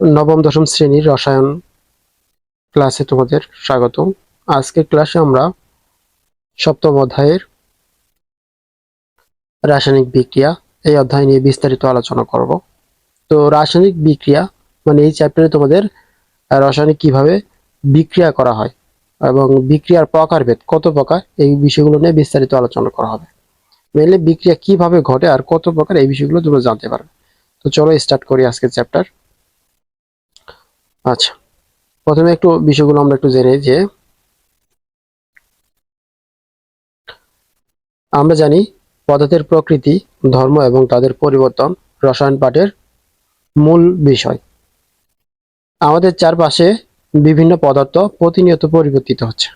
নবম, দশম শ্রেণির রসায়ন ক্লাসে তোমাদের স্বাগত আজকের ক্লাসে আমরা সপ্তম অধ্যায়ের রাসায়নিক বিক্রিয়া এই অধ্যায় নিয়ে বিস্তারিত আলোচনা করব। তো রাসায়নিক বিক্রিয়া মানে এই চ্যাপ্টারে তোমাদের রাসায়নিক কীভাবে বিক্রিয়া করা হয় এবং বিক্রিয়ার প্রকারভেদ কত প্রকার এই বিষয়গুলো নিয়ে বিস্তারিত আলোচনা করা হবে। মেনলি বিক্রিয়া কীভাবে ঘটে আর কত প্রকার এই বিষয়গুলো তোমরা জানতে পারবে। তো চলো স্টার্ট করি আজকের চ্যাপ্টার আচ্ছা। প্রথমে একটু বিষয়গুলো আমরা একটু জেনে যে আমরা জানি পদার্থের প্রকৃতি, ধর্ম এবং তাদের পরিবর্তন রসায়ন পাঠের মূল বিষয়। আমাদের চারপাশে বিভিন্ন পদার্থ প্রতিনিয়ত পরিবর্তিত হচ্ছে।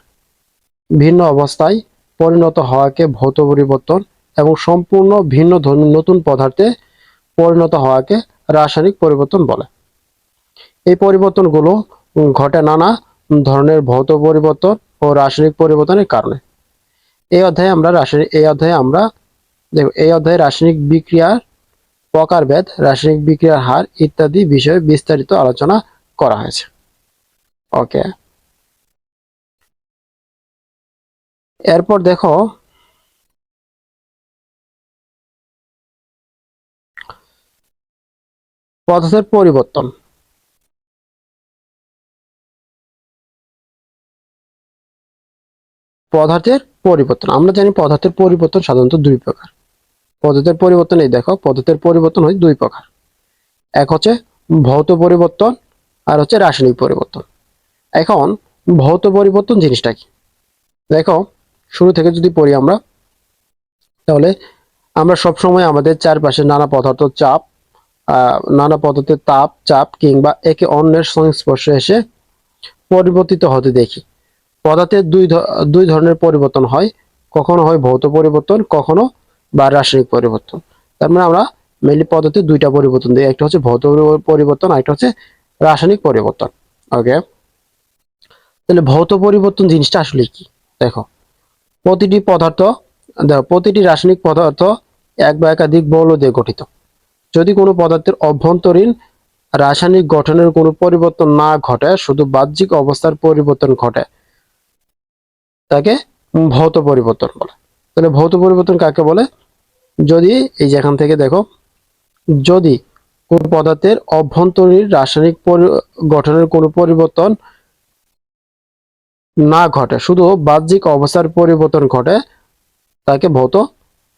ভিন্ন অবস্থায় পরিণত হওয়াকে ভৌত পরিবর্তন এবং সম্পূর্ণ ভিন্ন নতুন পদার্থে পরিণত হওয়াকে রাসায়নিক পরিবর্তন বলে। এই পরিবর্তনগুলো ঘটে নানা ধরনের ভৌত পরিবর্তন ও রাসায়নিক পরিবর্তনের কারণে। এই অধ্যায়ে আমরা রাসায়নিক, এই অধ্যায়ে আমরা দেখো এই অধ্যায়ে রাসায়নিক বিক্রিয়ার প্রকারভেদ, রাসায়নিক বিক্রিয়ার হার ইত্যাদি বিষয়ে বিস্তারিত আলোচনা করা হয়েছে। ওকে। এরপর দেখো, পদার্থের পরিবর্তন। পদার্থের পরিবর্তন। আমরা জানি পদার্থের পরিবর্তন সাধারণত দুই প্রকার। পদার্থের পরিবর্তন এই দেখো, পদার্থের পরিবর্তন হয় দুই প্রকার। এক হচ্ছে ভৌত পরিবর্তন, আর হচ্ছে রাসায়নিক পরিবর্তন। এখন, ভৌত পরিবর্তন জিনিসটা কি? দেখো, শুরু থেকে যদি পড়ি আমরা, তাহলে আমরা সবসময় আমাদের চারপাশে নানা পদার্থ চাপ নানা পদার্থের তাপ, চাপ কিংবা একে অন্যের সংস্পর্শে এসে পরিবর্তিত হতে দেখি। পদার্থের দুই দুই ধরনের পরিবর্তন হয়। কখনো হয় ভৌত পরিবর্তন, কখনো বা রাসায়নিক পরিবর্তন। তার মানে আমরা মেনলি পদার্থের দুইটা পরিবর্তন দিই, একটা হচ্ছে ভৌত পরিবর্তন আর একটা হচ্ছে রাসায়নিক পরিবর্তন। ওকে তাহলে ভৌত পরিবর্তন জিনিসটা আসলে কি? দেখো, প্রতিটি পদার্থ, দেখো, প্রতিটি রাসায়নিক পদার্থ এক বা একাধিক মৌল দিয়ে গঠিত। যদি কোনো পদার্থের অভ্যন্তরীণ রাসায়নিক গঠনের কোনো পরিবর্তন না ঘটে, শুধু বাহ্যিক অবস্থার পরিবর্তন ঘটে তাকে ভৌত পরিবর্তন বলে। তাহলে ভৌত পরিবর্তন কাকে বলে? যদি এই যে এখান থেকে দেখো, যদি কোন পদার্থের অভ্যন্তরীণ রাসায়নিক গঠনের কোনো পরিবর্তন না ঘটে, শুধু বাহ্যিক অবস্থার পরিবর্তন ঘটে, তাকে ভৌত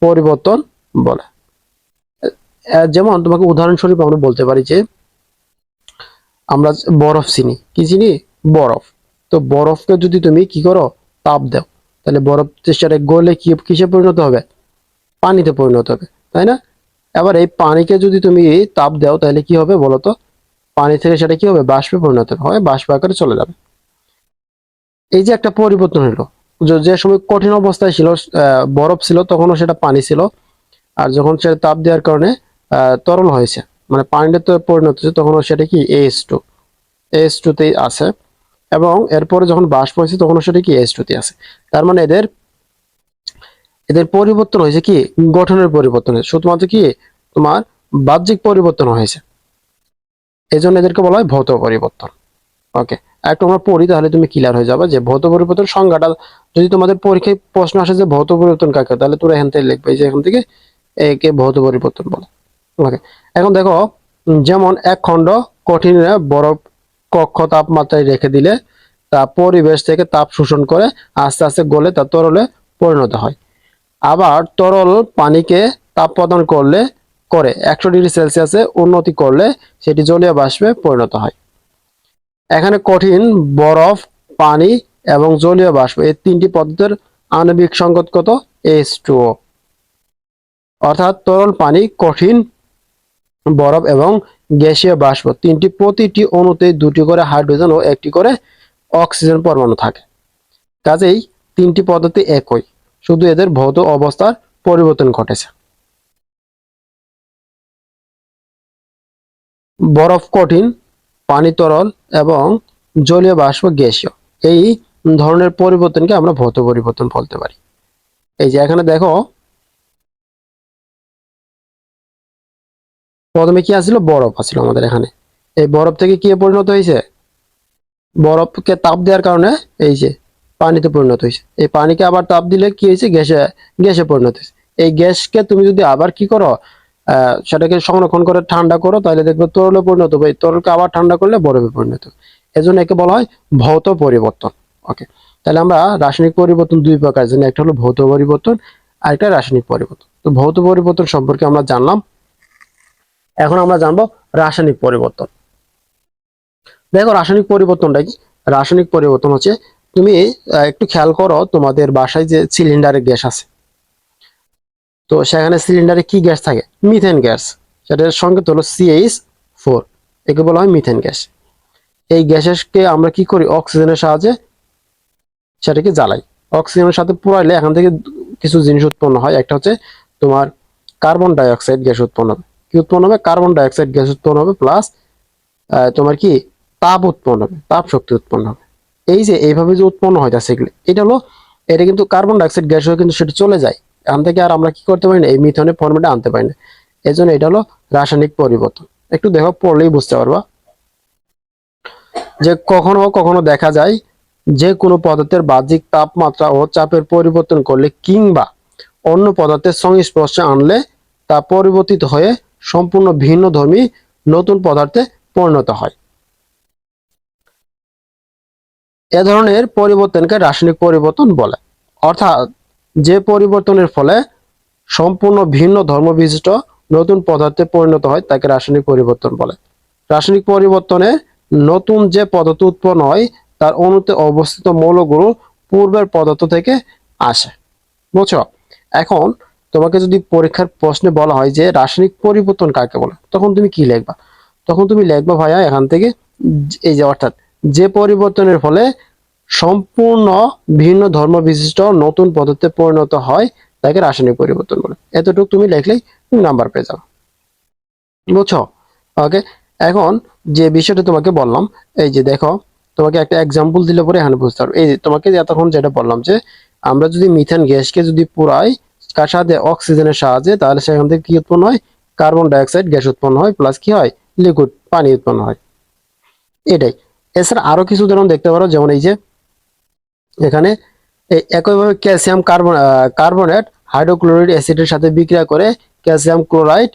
পরিবর্তন বলে। যেমন তোমাকে উদাহরণস্বরূপ আমরা বলতে পারি যে, আমরা বরফ চিনি। কি চিনি? বরফ। তো বরফকে যদি তুমি কি করো তাপ দাও। তাহলে বরফ সেটা গলে কি কিসে পরিণত হবে? পানিতে পরিণত হবে, তাই না? এবার এই পানিকে যদি তুমি তাপ দাও, তাহলে কি হবে বলো তো পানি থেকে সেটা কি হবে? বাষ্পে পরিণত হবে। বাষ্প আকারে চলে যাবে। এই যে একটা পরিবর্তন হলো। যে- সময় কঠিন অবস্থায় ছিল বরফ ছিল, তখনও সেটা পানি ছিল। আর যখন সেটা তাপ দেওয়ার কারণে তরল হয়েছে। মানে পানিতে পরিণত হয়েছে তখন সেটা কি এইচ টু এইচ টুতেই আছে। এবং এরপরে যখন বাষ্প হয়েছে, তখন সেটা কি এইচ টুতে আছে। তার মানে এদের এদের পরিবর্তন হয়েছে কি? গঠনের পরিবর্তন হয়েছে। শুধুমাত্র কি? তোমার বাহ্যিক পরিবর্তন হয়েছে। এই জন্য এদেরকে বলা হয় ভৌত পরিবর্তন। ওকে একটু আমরা পড়ি, তাহলে তুমি ক্লিয়ার হয়ে যাবে যে ভৌত পরিবর্তন সংজ্ঞাটা, যদি তোমাদের পরীক্ষায় প্রশ্ন আসে যে ভৌত পরিবর্তন কাকে তাহলে তোরা এখান থেকে লিখবে যে এখান থেকে একে ভৌত পরিবর্তন বলে। ওকে, এখন দেখো যেমন এক খণ্ড কঠিন বরফ কক্ষ তাপমাত্রায় রেখে দিলে তা পরিবেশ থেকে তাপ শোষণ করে আস্তে আস্তে গলে তা তরলে পরিণত হয়। আবার তরল পানিকে তাপ প্রদান করলে, করে একশো ডিগ্রি সেলসিয়াসে উন্নতি করলে সেটি জলীয় বাষ্পে পরিণত হয়। এখানে কঠিন বরফ, পানি এবং জলীয় বাষ্প এই তিনটি পদার্থের আণবিক সংকট কত? এইচ অর্থাৎ তরল পানি কঠিন বরফ এবং গ্যাসীয় বাষ্প। তিনটি প্রতিটি অণুতে দুটি করে হাইড্রোজেন ও একটি করে অক্সিজেন পরমাণু থাকে। কাজেই তিনটি পদ্ধতি একই। শুধু এদের ভৌত অবস্থার পরিবর্তন ঘটেছে। বরফ কঠিন, পানি তরল এবং জলীয় বাষ্প গ্যাসীয়। এই ধরনের পরিবর্তনকে আমরা ভৌত পরিবর্তন বলতে পারি। এই যে এখানে দেখো প্রথমে কি আসছিল বরফ আসছিল আমাদের এখানে। এই বরফ থেকে কি পরিণত হয়েছে? বরফকে তাপ দেওয়ার কারণে এই যে পানিতে পরিণত হয়েছে। এই পানিকে আবার তাপ দিলে কি হয়েছে? গ্যাসে গ্যাসে পরিণত হয়েছে। এই গ্যাসকে তুমি যদি আবার কি করো সেটাকে সংরক্ষণ করে ঠান্ডা করো, তাহলে দেখবে তরলে পরিণত হবে। তরলকে আবার ঠান্ডা করলে বরফে পরিণত। এজন্য একে বলা হয় ভৌত পরিবর্তন। ওকে, তাহলে আমরা রাসায়নিক পরিবর্তন দুই প্রকার। জানি একটা হলো ভৌত পরিবর্তন আর একটা রাসায়নিক পরিবর্তন। তো ভৌত পরিবর্তন সম্পর্কে আমরা জানলাম। এখন আমরা জানব রাসায়নিক পরিবর্তন। দেখো রাসায়নিক পরিবর্তনটা কি? রাসায়নিক পরিবর্তন হচ্ছে তুমি একটু খেয়াল করো তোমাদের বাসায় যে সিলিন্ডারে গ্যাস আছে। তো সেখানে সিলিন্ডারে কি গ্যাস থাকে? মিথেন গ্যাস সেটার সংকেত হলো সিএইচ ফোর একে বলা হয় মিথেন গ্যাস এই গ্যাসকে আমরা কি করি? অক্সিজেনের সাহায্যে সেটাকে জ্বালাই। অক্সিজেনের সাথে পুরাইলে এখান থেকে কিছু জিনিস উৎপন্ন হয়। একটা হচ্ছে তোমার কার্বন ডাই অক্সাইড গ্যাস উৎপন্ন হবে কি উৎপন্ন হবে? কার্বন ডাই অক্সাইড গ্যাস উৎপন্ন হবে প্লাস তোমার কি? তাপ উৎপন্ন হবে, তাপ শক্তি উৎপন্ন হবে। এই যে এইভাবে যে উৎপন্ন হয় সেগুলি, এটা হলো, এটা কিন্তু কার্বন ডাইঅক্সাইড গ্যাস হয়ে কিন্তু সেটা চলে যায়। এখান থেকে আর আমরা কি করতে পারি না, এই মিথনের ফর্মেটে আনতে পারি না। এই জন্য এটা হলো রাসায়নিক পরিবর্তন। একটু দেখো, পড়লেই বুঝতে পারবা। যে কখনো কখনো দেখা যায়, যে কোনো পদার্থের বাহ্যিক তাপমাত্রা ও চাপের পরিবর্তন করলে কিংবা অন্য পদার্থের সংস্পর্শে আনলে তা পরিবর্তিত হয়ে সম্পূর্ণ ভিন্ন ধর্মী নতুন পদার্থে পরিণত হয়। এ ধরনের পরিবর্তনকে রাসায়নিক পরিবর্তন বলে। অর্থাৎ যে পরিবর্তনের ফলে সম্পূর্ণ ভিন্ন ধর্ম বিশিষ্ট নতুন পদার্থে পরিণত হয়, তাকে রাসায়নিক পরিবর্তন বলে। রাসায়নিক পরিবর্তনে নতুন যে পদার্থ উৎপন্ন হয়, তার অণুতে অবস্থিত মৌলগুলো পূর্বের পদার্থ থেকে আসে। বুঝছ? এখন তোমাকে যদি পরীক্ষার প্রশ্নে বলা হয় যে রাসায়নিক পরিবর্তন কাকে বলে, তখন তুমি কি লিখবা? তখন তুমি লিখবা ভাইয়া এখান থেকে এই যে অর্থাৎ যে পরিবর্তনের ফলে সম্পূর্ণ ভিন্ন ধর্ম বিশিষ্ট নতুন পদার্থে পরিণত হয়, তাকে রাসায়নিক পরিবর্তন বলে। এতটুকু তুমি লিখলেই তুমি নাম্বার পেয়ে যাও বুঝছ? ওকে এখন যে বিষয়টা তোমাকে বললাম, এই যে দেখো, তোমাকে একটা এক্সাম্পল দিলে পরে এখানে বুঝতে পারবে। এই তোমাকে এতক্ষণ যেটা বললাম যে, আমরা যদি মিথেন গ্যাসকে যদি পুরাই কার সাথে অক্সিজেনের সাহায্যে, তাহলে সেখান থেকে কি উৎপন্ন হয়? কার্বন ডাইঅক্সাইড, গ্যাস উৎপন্ন হয়, প্লাস কি হয়? লিকুইড, পানি উৎপন্ন হয়। এটাই। এছাড়া আরও কিছু উদাহরণ দেখতে পারো, যেমন এই যে, এখানে একইভাবে ক্যালসিয়াম কার্বন কার্বনেট হাইড্রোক্লোরিক অ্যাসিডের সাথে বিক্রিয়া করে ক্যালসিয়াম ক্লোরাইড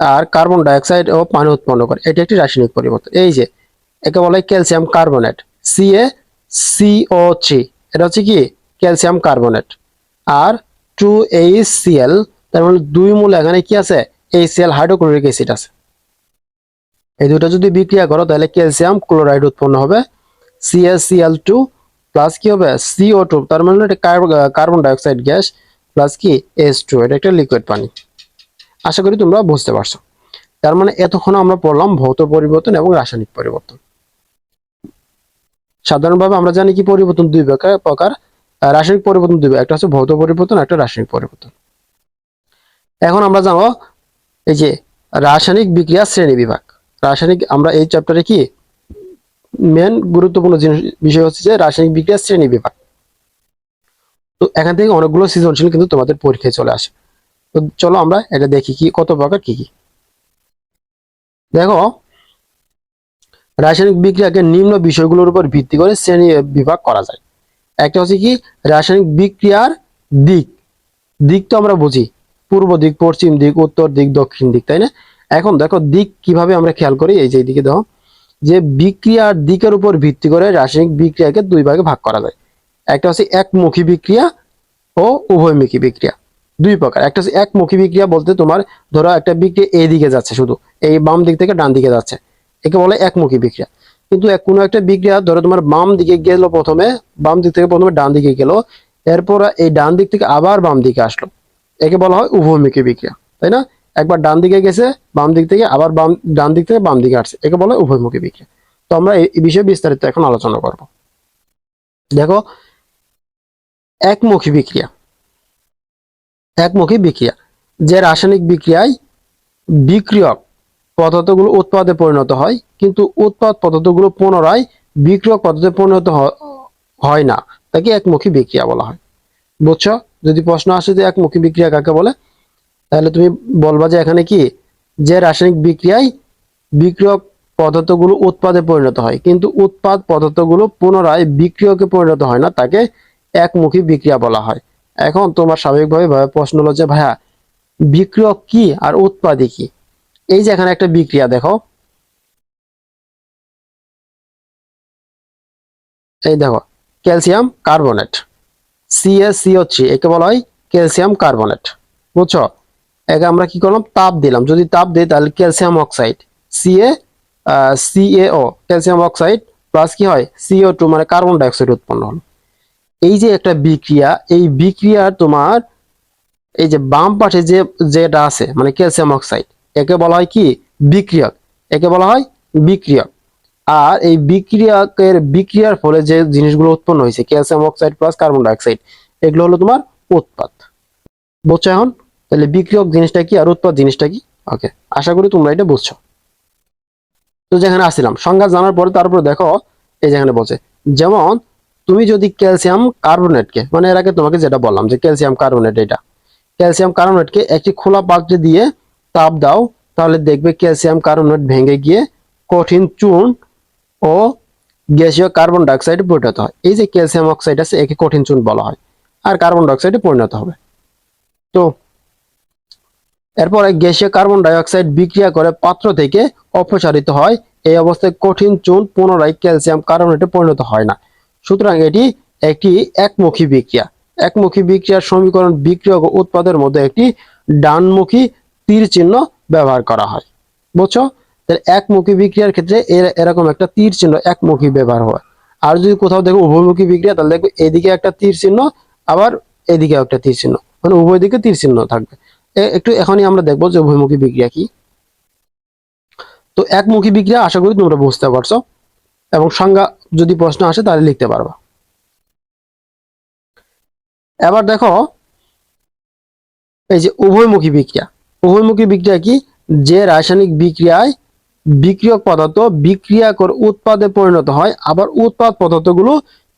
আর কার্বন ডাইঅক্সাইড ও পানি উৎপন্ন করে। এটি একটি রাসায়নিক পরিবর্তন। এই যে, একে বলে calcium carbonate C A C O three এটা হচ্ছে কি? Calcium carbonate. আর টু এইচ সিএল তার মানে দুই মূল, এখানে কি আছে? এইচসিএল হাইড্রোক্লোরিক অ্যাসিড আছে। এই দুটো যদি বিক্রিয়া করো, তাহলে ক্যালসিয়াম ক্লোরাইড উৎপন্ন হবে সিএসসিএল টু প্লাস কি হবে? সিও টু, তার মানে কার্বন ডাইঅক্সাইড গ্যাস প্লাস কি? এস টু, এটা একটা লিকুইড পানি। আশা করি তোমরা বুঝতে পারছ। তার মানে এতক্ষণ আমরা পড়লাম ভৌত পরিবর্তন এবং রাসায়নিক পরিবর্তন। সাধারণভাবে আমরা জানি কি পরিবর্তন দুই প্রকার। রাসায়নিক পরিবর্তন দুই একটা হচ্ছে ভৌত পরিবর্তন, একটা রাসায়নিক পরিবর্তন। এখন আমরা জানব এই যে রাসায়নিক বিক্রিয়া শ্রেণি বিভাগ। রাসায়নিক আমরা এই চ্যাপ্টারে কি? মেন গুরুত্বপূর্ণ জিনিস বিষয় হচ্ছে যে রাসায়নিক বিক্রিয়া শ্রেণি বিভাগ। তো এখান থেকে অনেকগুলো সৃজনশীল কিন্তু তোমাদের পরীক্ষায় চলে আসে। তো চলো আমরা এটা দেখি কি কত প্রকার কি কি। দেখো, রাসায়নিক বিক্রিয়াকে নিম্ন বিষয়গুলোর উপর ভিত্তি করে শ্রেণি বিভাগ করা যায়। একটা হচ্ছে কি রাসায়নিক বিক্রিয়ার দিক। দিক তো আমরা বুঝি। পূর্ব দিক, পশ্চিম দিক, উত্তর দিক, দক্ষিণ দিক, তাই না? এখন দেখো দিক কীভাবে আমরা খেয়াল করি, এই যে এইদিকে দেখো, যে বিক্রিয়ার দিকের উপর ভিত্তি করে রাসায়নিক বিক্রিয়াকে দুই ভাগে ভাগ করা যায়। একটা হচ্ছে একমুখী বিক্রিয়া ও উভয়মুখী বিক্রিয়া, দুই প্রকার। একটা হচ্ছে একমুখী বিক্রিয়া বলতে তোমার ধরো একটা বিক্রিয়া এই দিকে যাচ্ছে শুধু, এই বাম দিক থেকে ডান দিকে যাচ্ছে, একে বলে একমুখী বিক্রিয়া। কিন্তু কোনো একটা বিক্রিয়া ধরো তোমার বাম দিকে গেল প্রথমে, বাম দিক থেকে প্রথমে ডান দিকে গেল, এরপর এই ডান দিক থেকে আবার বাম দিকে আসলো। একে বলা হয় উভয়মুখী বিক্রিয়া তাই না? একবার ডান দিকে গেছে, বাম দিক থেকে আবার বাম, ডান দিক থেকে বাম দিকে আসছে, একে বলা হয় উভয়মুখী বিক্রিয়া তো আমরা এই বিষয়ে বিস্তারিত এখন আলোচনা করব। দেখো, একমুখী বিক্রিয়া একমুখী বিক্রিয়া যে রাসায়নিক বিক্রিয়ায় বিক্রিয়ক পদার্থগুলো উৎপাদে পরিণত হয়, কিন্তু উৎপাদ পদার্থগুলো পুনরায় বিক্রিয়ক পদার্থে পরিণত হয় না। তাকে একমুখী বিক্রিয়া বলা হয়। বুঝছ? যদি প্রশ্ন আসে যে একমুখী বিক্রিয়া কাকে বলে, তাহলে তুমি বলবা যে এখানে কি? যে রাসায়নিক বিক্রিয়ায় বিক্রিয়ক পদার্থগুলো উৎপাদে পরিণত হয়, কিন্তু উৎপাদ পদার্থগুলো পুনরায় বিক্রিয়কে পরিণত হয় না, তাকে একমুখী বিক্রিয়া বলা হয়। এখন তোমার স্বাভাবিকভাবে ভাবে প্রশ্ন হলো যে ভাইয়া বিক্রিয়ক কি আর উৎপাদী কি? এই যে এখানে একটা বিক্রিয়া, দেখো। এই দেখো, ক্যালসিয়াম কার্বনেট সিএসিও থ্রি একে বলা হয় ক্যালসিয়াম কার্বনেট, বুঝছ? একে আমরা কি করলাম? তাপ দিলাম। যদি তাপ দিই, তাহলে calcium oxide C A C A O calcium oxide plus কি হয়? সিও টু মানে কার্বন ডাইঅক্সাইড উৎপন্ন হলো। এই যে একটা বিক্রিয়া, এই বিক্রিয়ার তোমার, এই যে বাম পাশে যে, যেটা আছে মানে ক্যালসিয়াম অক্সাইড একে বলা হয় কি? বিক্রিয়ক। একে বলা হয় বিক্রিয়ক। আর এই বিক্রিয়কের বিক্রিয়ার ফলে যে জিনিসগুলো উৎপন্ন হয়েছে, calcium oxide plus carbon dioxide, এগুলো হলো তোমার উৎপাদ বুঝছ এখন? তাহলে বিক্রিয়ক জিনিসটা কি আর উৎপাদ জিনিসটা কি? ওকে, আশা করি তোমরা এটা বুঝছ। তো যেখানে আসছিলাম, সংজ্ঞা জানার পরে তারপরে দেখো, এই যেখানে বলছে, যেমন তুমি যদি ক্যালসিয়াম কার্বনেটকে মানে এর আগে তোমাকে যেটা বললাম যে ক্যালসিয়াম কার্বনেট এটা, ক্যালসিয়াম কার্বনেটকে একটি খোলা পাত্রে দিয়ে তাপ দাও, তাহলে দেখবে ক্যালসিয়াম কার্বনেট ভেঙে গিয়ে কঠিন চূর্ণ ও গ্যাসীয় কার্বন ডাইঅক্সাইডে পরিণত হয়। এই যে ক্যালসিয়াম অক্সাইড আছে, একে কঠিন চূর্ণ বলা হয় আর কার্বন ডাইঅক্সাইডে পরিণত হবে। তো এরপরে গ্যাসীয় কার্বন ডাইঅক্সাইড বিক্রিয়া করে পাত্র থেকে অপসারিত হয়, এই অবস্থায় কঠিন চুন পুনরায় ক্যালসিয়াম কার্বনেটে পরিণত হয় না। সুতরাং এটি একটি একমুখী বিক্রিয়া। একমুখী বিক্রিয়ার সমীকরণ বিক্রিয়ক উৎপাদের মধ্যে একটি ডানমুখী তীর চিহ্ন ব্যবহার করা হয়। বুঝছ? একমুখী বিক্রিয়ার ক্ষেত্রে এর- এরকম একটা তীর চিহ্ন একমুখী ব্যবহার হয়। আর যদি কোথাও দেখো উভয়মুখী বিক্রিয়া, তাহলে দেখবে এদিকে একটা তীর চিহ্ন, আবার এদিকে একটা তীর চিহ্ন। মানে উভয় দিকে তীর চিহ্ন থাকবে। একটু এখনই আমরা দেখব যে উভয়মুখী বিক্রিয়া কি। তো একমুখী বিক্রিয়া, আশা করি তোমরা বুঝতে পারছ। এবং সংজ্ঞা যদি প্রশ্ন আসে, তাহলে লিখতে পারবা। এবার দেখো, এই যে উভয়মুখী বিক্রিয়া। উভয়মুখী বিক্রিয়া কি? যে রাসায়নিক বিক্রিয়ায় বিক্রিয়ক পদার্থ বিক্রিয়া করে উৎপাদে পরিণত হয়, আবার উৎপাদ পদার্থগুলো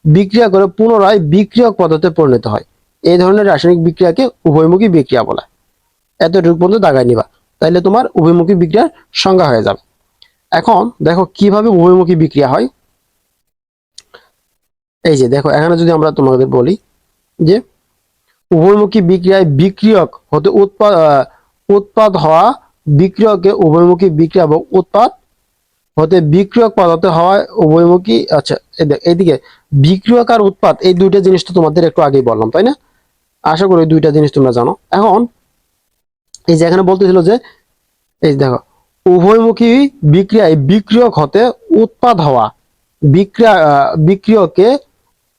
বিক্রিয়া করে পুনরায় বিক্রিয়ক পদার্থে পরিণত হয়। এই ধরনের রাসায়নিক বিক্রিয়াকে উভয়মুখী বিক্রিয়া বলা। এতটুকু পর্যন্ত দাগায় নিবা। তাইলে তোমার উভয়মুখী বিক্রিয়ার সংজ্ঞা হয়ে যাবে। এখন দেখো কীভাবে উভয়মুখী বিক্রিয়া হয়। এই যে দেখো, এখানে যদি আমরা তোমাদের বলি যে উভয়মুখী বিক্রিয়ায় বিক্রিয়ক হতে উৎপাদ উৎপাদ হওয়া বিক্রিয়কে উভয়মুখী বিক্রিয়া এবং উৎপাদ হতে বিক্রিয়ক পদার্থ হওয়ায় উভয়মুখী আচ্ছা এইদিকে বিক্রিয়ক আর উৎপাদ, এই দুইটা জিনিস তো তোমাদের একটু আগেই বললাম, তাই না? আশা করি দুইটা জিনিস তোমরা জানো। এখন, এই যে এখানে বলতেছিল যে, এই দেখো, উভয়মুখী বিক্রিয়ায় বিক্রিয়ক হতে উৎপাদ হওয়া বিক্রিয়া বিক্রিয়কে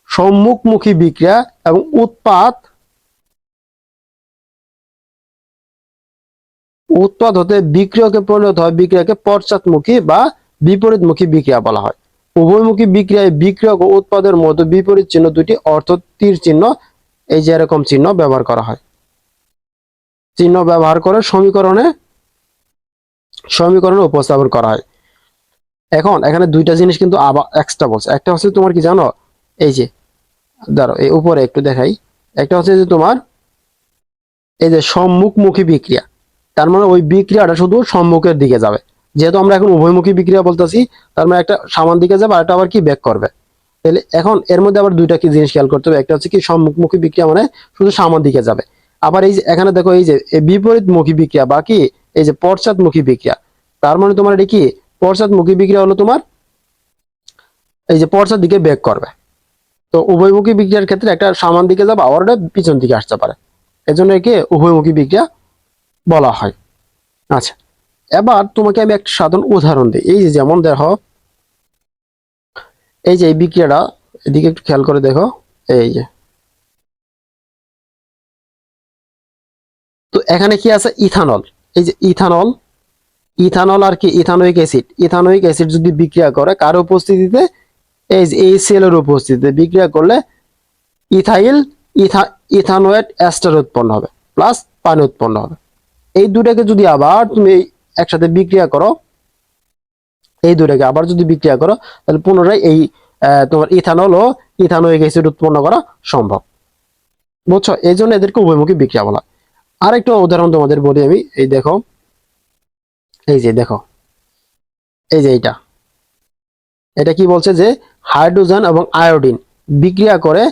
সম্মুখমুখী বিক্রিয়া এবং উৎপাদ উৎপাদ হতে বিক্রিয়কে পরিণত হয়, বিক্রিয়াকে পশ্চাৎমুখী বা বিপরীতমুখী বিক্রিয়া বলা হয়। উভয়মুখী বিক্রিয়ায় বিক্রিয়ক ও উৎপাদের মধ্যে বিপরীত চিহ্ন দুটি অর্থ তীর চিহ্ন, এই যে এরকম চিহ্ন ব্যবহার করা হয়। চিহ্ন ব্যবহার করে সমীকরণে সমীকরণে উপস্থাপন করা হয়। এখন এখানে দুইটা জিনিস কিন্তু আবার এক্সট্রা বলছে। একটা হচ্ছে তোমার কি জানো? এই যে, ধরো এই উপরে একটু দেখাই। একটা হচ্ছে যে তোমার, এই যে সম্মুখমুখী বিক্রিয়া। তার মানে ওই বিক্রিয়াটা শুধু সম্মুখের দিকে যাবে। যেহেতু আমরা এখন উভয়মুখী বিক্রিয়া বলতেছি, তার মানে একটা সামান দিকে যাবে আর একটা আবার কি ব্যাক করবে। তাহলে এখন এর মধ্যে আবার দুইটা কি জিনিস খেয়াল করতে হবে? একটা হচ্ছে কি সম্মুখমুখী বিক্রিয়া মানে শুধু সামান দিকে যাবে। আবার এই যে এখানে দেখো এই যে বিপরীতমুখী বিক্রিয়া বা কি এই যে পশ্চাৎমুখী বিক্রিয়া, তার মানে তোমার এটা কি? পশ্চাৎমুখী বিক্রিয়া হলো তোমার এই যে পশ্চাৎ দিকে ব্যাক করবে। তো উভয়মুখী বিক্রিয়ার ক্ষেত্রে একটা সামান দিকে যাবে, আবার পিছন দিকে আসতে পারে। এজন্য একে উভয়মুখী বিক্রিয়া বলা হয়। আচ্ছা এবার তোমাকে আমি একটা সাধারণ উদাহরণ দিই। এই যে যেমন দেখো, এই যে এই বিক্রিয়াটা, এদিকে একটু খেয়াল করে দেখো, এই যে। তো এখানে কি আছে? ইথানল। এই যে ইথানল ইথানল আর কি ইথানোইক অ্যাসিড। ইথানোইক অ্যাসিড যদি বিক্রিয়া করে, কার উপস্থিতিতে? এই যে এই সেলের উপস্থিতিতে। বিক্রিয়া করলে ইথাইল, ইথা ইথানোয়েট অ্যাস্টার উৎপন্ন হবে, প্লাস পানি উৎপন্ন হবে। এই দুটাকে যদি আবার তুমি একসাথে বিক্রিয়া করো, এই দুটাকে আবার যদি বিক্রিয়া করো, তাহলে পুনরায় এই তোমার ইথানল ও ইথানোইক অ্যাসিড উৎপন্ন করা সম্ভব। বুঝছ? এই জন্য এদেরকে উভয়মুখী বিক্রিয়া বলা। আরেকটা উদাহরণ তোমাদের বলি আমি। এই দেখো। এই যে দেখো। এই যে এটা এটা কি বলছে যে হাইড্রোজেন এবং আয়োডিন বিক্রিয়া করে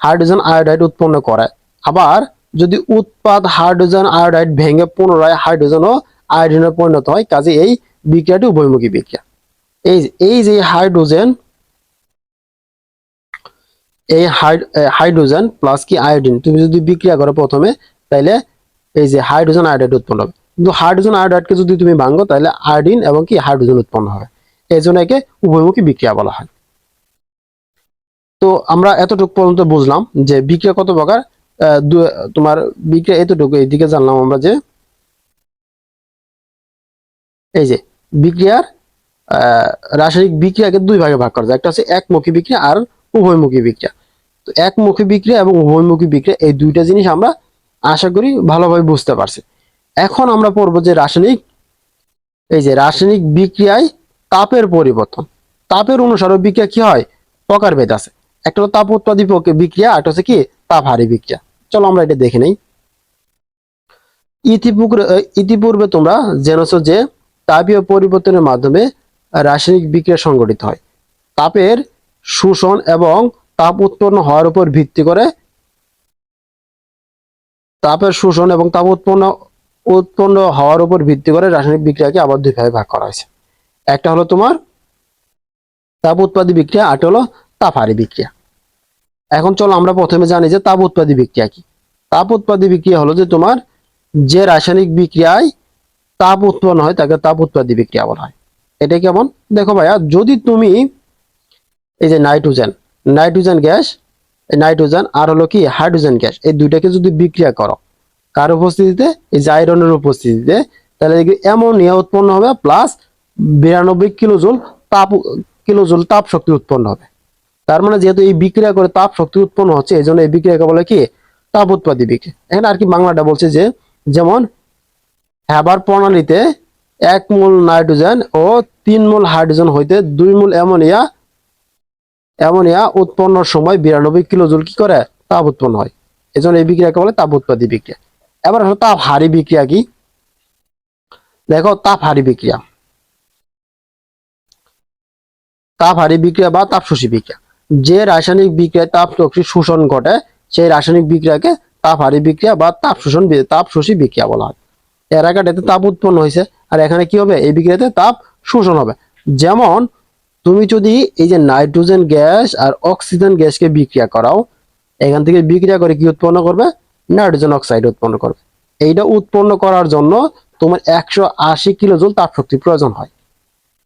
হাইড্রোজেন আয়োডাইড উৎপন্ন করে। আবার যদি উৎপাদ হাইড্রোজেন আয়োডাইড ভেঙে পুনরায় হাইড্রোজেন ও আয়োডিনে পরিণত হয়, কাজে এই বিক্রিয়াটি উভয়মুখী বিক্রিয়া। এই এই যে হাইড্রোজেন, এই হাইড্রোজেন প্লাস কি আয়োডিন, তুমি যদি বিক্রিয়া করো প্রথমে তাহলে এই যে হাইড্রোজেন আয়োডাইড উৎপন্ন হবে। কিন্তু হাইড্রোজেন আয়োডাইডকে যদি তুমি ভাঙো তাহলে আয়োডিন এবং কি হাইড্রোজেন উৎপন্ন হবে। এই জন্য একে উভয়মুখী বিক্রিয়া বলা হয়। তো আমরা এতটুকু পর্যন্ত বুঝলাম যে বিক্রিয়া কত প্রকার তোমার বিক্রিয়া এতটুকু এইদিকে জানলাম আমরা যে, এই যে, বিক্রিয়ার রাসায়নিক বিক্রিয়াকে দুই ভাগে ভাগ করা যায়। একটা হচ্ছে একমুখী বিক্রিয়া আর উভয়মুখী বিক্রিয়া। তো একমুখী বিক্রিয়া এবং উভয়মুখী বিক্রিয়া, এই দুইটা জিনিস আমরা আশা করি ভালোভাবে বুঝতে পারছি। এখন আমরা পড়ব যে রাসায়নিক, এই যে রাসায়নিক বিক্রিয়ায় তাপের পরিবর্তন। তাপের অনুসারে বিক্রিয়া কি হয়? প্রকারভেদ আছে। একটা হলো তাপ উৎপাদী বিক্রিয়া একটা হচ্ছে কি তাপহারী বিক্রিয়া। চলো আমরা এটা দেখে নেই। ইতিপূর্বে ইতিপূর্বে তোমরা জেনেছো যে তাপীয় পরিবর্তনের মাধ্যমে রাসায়নিক বিক্রিয়া সংগঠিত হয়। তাপের শোষণ এবং তাপ উৎপন্ন হওয়ার উপর ভিত্তি করে তাপের শোষণ এবং তাপ উৎপন্ন উৎপন্ন হওয়ার উপর ভিত্তি করে রাসায়নিক বিক্রিয়াকে আবার দুই ভাগে ভাগ করা হয়েছে। একটা হলো তোমার তাপ উৎপাদী বিক্রিয়া আর একটা হলো তাপহারী বিক্রিয়া। এখন চলো আমরা প্রথমে জানি যে তাপ উৎপাদী বিক্রিয়া কি। তাপ উৎপাদী বিক্রিয়া হলো যে তোমার যে রাসায়নিক বিক্রিয়ায় তাপ উৎপন্ন হয়, তাকে তাপ উৎপাদী বিক্রিয়া বলা হয়। এটা কেমন? দেখো ভাইয়া, যদি তুমি এই যে নাইট্রোজেন নাইট্রোজেন গ্যাস নাইট্রোজেন আর হলো কি হাইড্রোজেন গ্যাস, এই দুইটাকে যদি বিক্রিয়া করো, কার উপস্থিতিতে? এই যে আয়রনের উপস্থিতিতে। তাহলে অ্যামোনিয়া উৎপন্ন হবে, প্লাস বিরানব্বই কিলোজুল তাপ কিলোজুল তাপ শক্তি উৎপন্ন হবে। তার মানে যেহেতু এই বিক্রিয়া করে তাপ শক্তি উৎপন্ন হচ্ছে এই জন্য এই বিক্রিয়াকে বলে কি? তাপ উৎপাদী বিক্রিয়া এখানে আর কি বাংলাটা বলছে যে, যেমন হ্যাবার প্রণালীতে এক মোল নাইট্রোজেন ও তিন মোল হাইড্রোজেন হইতে দুই মোল অ্যামোনিয়া অ্যামোনিয়া উৎপন্নর সময় বিরানব্বই কিলোজুল কি করে? তাপ উৎপন্ন হয়। এজন্য এই বিক্রিয়াকে বলে তাপ উৎপাদী বিক্রিয়া। এবার হলো তাপ হারি বিক্রিয়া কি? দেখো তাপ হারি বিক্রিয়া। তাপ হারি বিক্রিয়া বা তাপ শোষী বিক্রিয়া। যে রাসায়নিক বিক্রিয়ায় তাপ শক্তি শোষণ ঘটে, সেই রাসায়নিক বিক্রিয়াকে তাপ হারি বিক্রিয়া বা তাপ শোষণ তাপ শোষী বিক্রিয়া বলা হয়। এর এতে তাপ উৎপন্ন হয়েছে, আর এখানে কি হবে? এই বিক্রিয়াতে তাপ শোষণ হবে। যেমন, তুমি যদি এই যে নাইট্রোজেন গ্যাস আর অক্সিজেন গ্যাসকে বিক্রিয়া করাও, এখান থেকে বিক্রিয়া করে কি উৎপন্ন করবে? নাইট্রোজেন অক্সাইড উৎপন্ন করবে। এইটা উৎপন্ন করার জন্য তোমার একশো আশি কিলোজুল তাপ শক্তি প্রয়োজন হয়।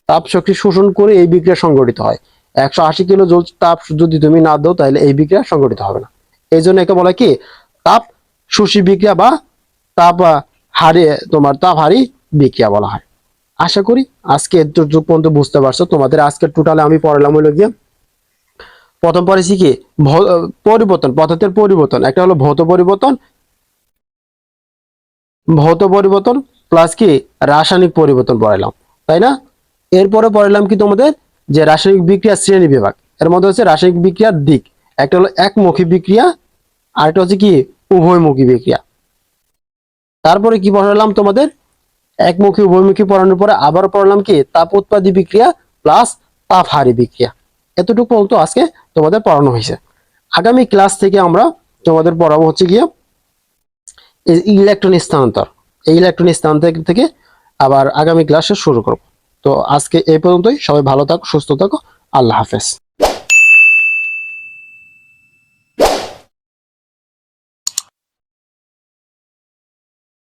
তাপ শক্তি শোষণ করে এই বিক্রিয়া সংগঠিত হয়। একশো আশি কিলো জুল তাপ যদি তুমি না দাও, তাহলে এই বিক্রিয়া সংগঠিত হবে না। এই জন্য একে বলে কি? তাপ শোষী বিক্রিয়া বা তাপ হারি, তোমার তাপ হারি বিক্রিয়া বলা হয়। আশা করি আজকে এতটুকু পর্যন্ত বুঝতে পারছ। তোমাদের আজকে টোটালে আমি পড়লাম হলো গিয়ে, প্রথম পড়েছি কি? পরিবর্তন, পদার্থের পরিবর্তন। একটা হলো ভৌত পরিবর্তন ভৌত পরিবর্তন প্লাস কি? রাসায়নিক পরিবর্তন পড়াইলাম। তাই না? এরপরে পড়াইলাম কি তোমাদের? যে রাসায়নিক বিক্রিয়া শ্রেণি বিভাগ। এর মধ্যে হচ্ছে রাসায়নিক বিক্রিয়ার দিক। একটা হলো একমুখী বিক্রিয়া আর একটা হচ্ছে কি উভয়মুখী বিক্রিয়া। তারপরে কি পড়ালাম তোমাদের? একমুখী, উভয়মুখী পড়ানোর পরে আবার পড়লাম কি? তাপ উৎপাদী বিক্রিয়া প্লাস তাপ হারি বিক্রিয়া। এতটুকু পর্যন্ত আজকে তোমাদের পড়ানো হয়েছে। আগামী ক্লাস থেকে আমরা তোমাদের পড়াবো হচ্ছে গিয়ে ইলেকট্রন স্থানান্তর। এই ইলেকট্রন স্থানান্তর থেকে আবার আগামী ক্লাসে শুরু করব। তো আজকে এই পর্যন্তই। সবাই ভালো থাকো সুস্থ থাকো। আল্লাহ হাফেজ।